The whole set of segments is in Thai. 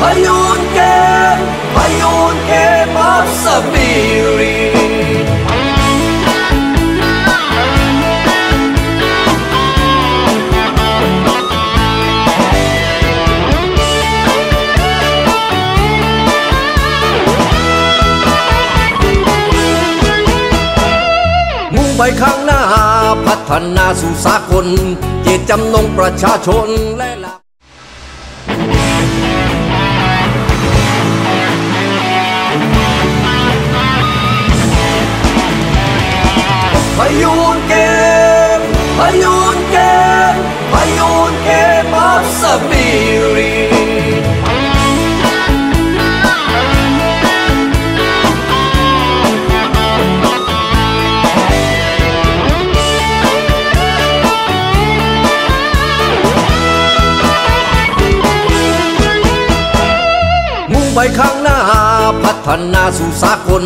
พยุนเกมพยุนเกมออฟสปิริตมุ่งไปข้างหน้า พัฒนาสู่สากลเจตจำนงประชาชนและ หลักพยูนเกมพยูนเกมพยูนเกมออฟสปิริตมองไปข้างหน้า พัฒนาสู่สากล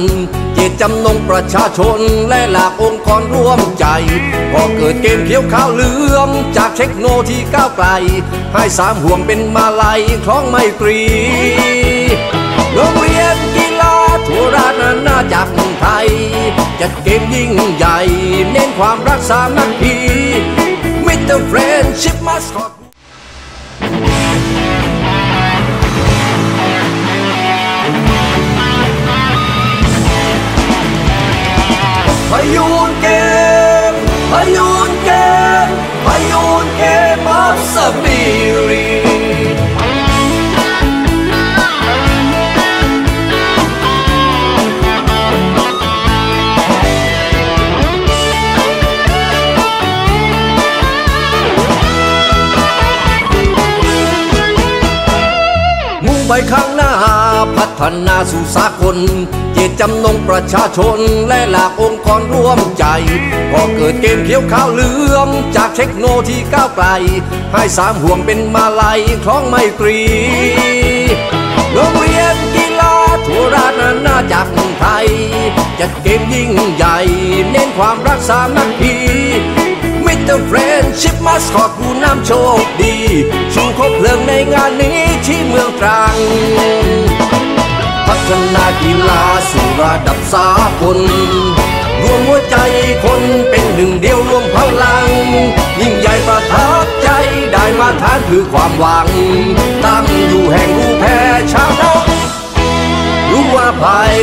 เจตจำนงประชาชนและหลากองค์กรร่วมใจพอเกิดเกมเขียวขาวเหลืองจากเทคโนโลยีก้าวไกล ให้สามห่วงเป็นมาลัยคล้องไมตรีโรงเรียนกีฬาทั่วราชอาณาจักรไทย จัดเกมยิ่งใหญ่ เน้นความรักสามัคคีมิตรเพยูนเกมพยูนเกมพยูนเกมออฟสปิริตมุ่งไปข้างหน้า พัฒนาสู่สากล เจตจำนงประชาชนและหลากองค์กรร่วมใจ พอเกิดเกมเขียวขาวเหลือง จากเทคโนโลยีก้าวไกล ให้สามห่วงเป็นมาลัยคล้องไมตรี โรงเรียนกีฬาทั่วราชอาณาจักรไทย จัดเกมยิ่งใหญ่ เน้นความรักสามัคคีมิตรเฟรนชิพมาสคอตผู้นำโชคดีชูคบเพลิงในงานนี้ที่เมืองตรัง ชนะกีฬาสู่ระดับสาคนรวมหัวใจคนเป็นหนึ่งเดียวรวมพลัง ยิ่งใหญ่ประทับใจได้มาทานคือความหวัง ตั้งอยู่แห่งรู้แพ้ชาวนารู้ว่าภัย